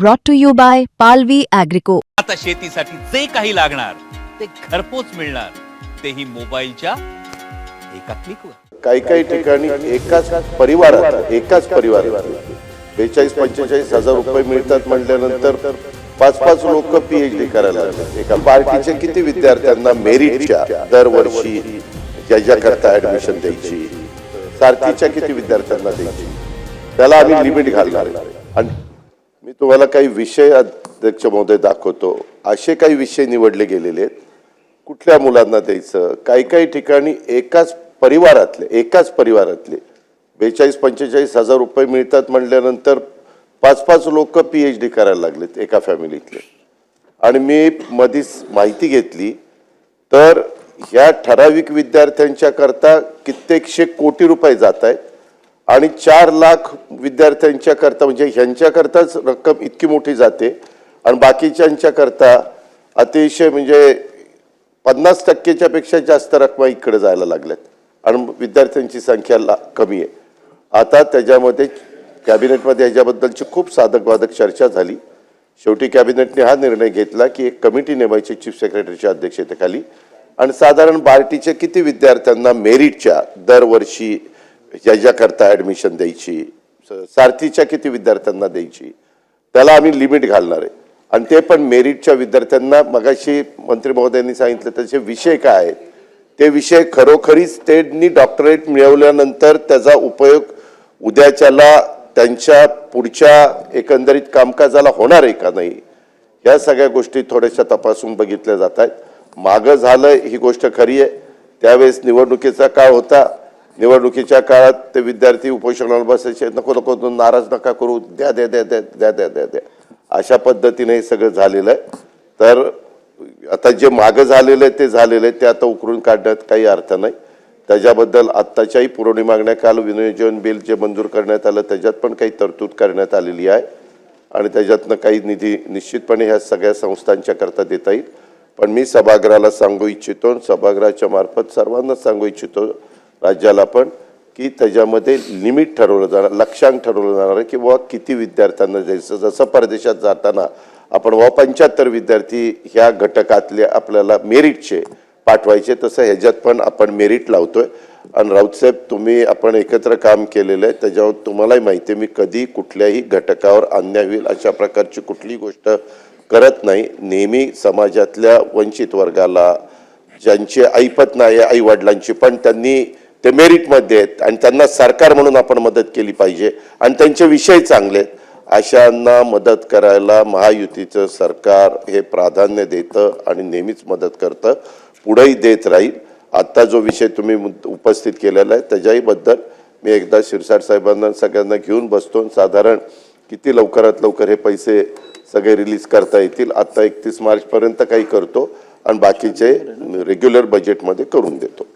brought to you by Palvi Agrico. आता शेतीसाठी जे काही लागणार ते घरपोच मिळणार तेही मोबाईलच्या एका क्लिकवर काही काही ठिकाणी एकाच परिवारात एकाच परिवारात बेचाळीस पंचेचाळीस हजार रुपये मिळतात म्हटल्यानंतर पाच पाच लोक पीएचडी करायला लागले एका पार्टीचे किती विद्यार्थ्यांना मेरिटच्या दरवर्षी ज्याच्याकरता ऍडमिशन द्यायची सारथीच्या किती विद्यार्थ्यांना द्यायची त्याला आम्ही लिमिट घालणार. आणि मी तुम्हाला काही विषय अध्यक्ष महोदय दाखवतो. असे काही विषय निवडले गेलेले आहेत. कुठल्या मुलांना द्यायचं? काही काही ठिकाणी एकाच परिवारातले एकाच परिवारातले बेचाळीस पंचेचाळीस हजार रुपये मिळतात म्हणल्यानंतर पाच पाच लोक पी एच डी करायला लागलेत एका फॅमिलीतले आणि मी मधीच माहिती घेतली तर ह्या ठराविक विद्यार्थ्यांच्या करता कित्येकशे कोटी रुपये जात आहेत. आणि चार लाख विद्यार्थ्यांच्या करता म्हणजे ह्यांच्याकरताच रक्कम इतकी मोठी जाते. आणि बाकीच्यांच्या करता अतिशय म्हणजे पन्नास टक्केच्या पेक्षा जास्त रकमा इकडे जायला लागल्यात. आणि विद्यार्थ्यांची संख्या ला कमी आहे. आता त्याच्यामध्ये कॅबिनेटमध्ये ह्याच्याबद्दलची खूप साधक बाधक चर्चा झाली. शेवटी कॅबिनेटने हा निर्णय घेतला की एक कमिटी नेमायची चीफ सेक्रेटरीच्या अध्यक्षतेखाली. आणि साधारण बार्टीच्या किती विद्यार्थ्यांना मेरिटच्या दरवर्षी ज्याच्याकरता ॲडमिशन द्यायची सारथीच्या किती विद्यार्थ्यांना द्यायची त्याला आम्ही लिमिट घालणार आहे. आणि ते पण मेरिटच्या विद्यार्थ्यांना मगाशी मंत्री महोदयांनी सांगितलं त्याचे विषय काय आहेत? ते विषय खरोखरीच त्यांनी डॉक्टरेट मिळवल्यानंतर त्याचा उपयोग उद्याच्याला त्यांच्या पुढच्या एकंदरीत कामकाजाला होणार आहे का नाही? या सगळ्या गोष्टी थोड्याशा तपासून बघितल्या जात आहेत. मागं झालं ही गोष्ट खरी आहे. त्यावेळेस निवडणुकीचा काळ होता. निवडणुकीच्या काळात ते विद्यार्थी उपोषणाला बसायचे नको नको नाराज नका करू द्या द्या द्या द्या द्या द्या द्या द्या. अशा पद्धतीने हे सगळं झालेलं आहे. तर आता जे मागं झालेलं आहे ते झालेलं आहे. ते आता उकरून काढण्यात काही अर्थ नाही. त्याच्याबद्दल आत्ताच्याही पुरवणी मागण्या काल विनियोजन बिल जे मंजूर करण्यात आलं त्याच्यात पण काही तरतूद करण्यात आलेली आहे. आणि त्याच्यातनं काही निधी निश्चितपणे ह्या सगळ्या संस्थांच्या करता देता येईल. पण मी सभागृहाला सांगू इच्छितो आणि सभागृहाच्या मार्फत सर्वांनाच सांगू इच्छितो राज्याला पण की त्याच्यामध्ये लिमिट ठरवलं जाणार लक्षांक ठरवलं जाणार आहे की बाबा किती विद्यार्थ्यांना जायचं जसं परदेशात जाताना आपण बाबा पंच्याहत्तर विद्यार्थी ह्या घटकातले आपल्याला मेरिटचे पाठवायचे तसं ह्याच्यात पण आपण मेरिट लावतोय. आणि राऊतसाहेब तुम्ही आपण एकत्र काम केलेलं आहे त्याच्यावर तुम्हालाही माहिती आहे मी कधी कुठल्याही घटकावर अन्याय होईल अशा प्रकारची कुठलीही गोष्ट करत नाही. नेहमी समाजातल्या वंचित वर्गाला ज्यांची ऐपत नाही आई वडिलांची पण त्यांनी ते मेरिटमध्ये आहेत आणि त्यांना सरकार म्हणून आपण मदत केली पाहिजे आणि त्यांचे विषय चांगले आहेत. अशांना मदत करायला महायुतीचं सरकार हे प्राधान्य देतं आणि नेहमीच मदत करतं. पुढेही देत राहील. आत्ता जो विषय तुम्ही उपस्थित केलेला आहे त्याच्याहीबद्दल मी एकदा शिरसाट साहेबांना सगळ्यांना घेऊन बसतो आणि साधारण किती लवकरात लवकर हे पैसे सगळे रिलीज करता येतील आत्ता एकतीस मार्चपर्यंत काही करतो आणि बाकीचे रेग्युलर बजेटमध्ये करून देतो.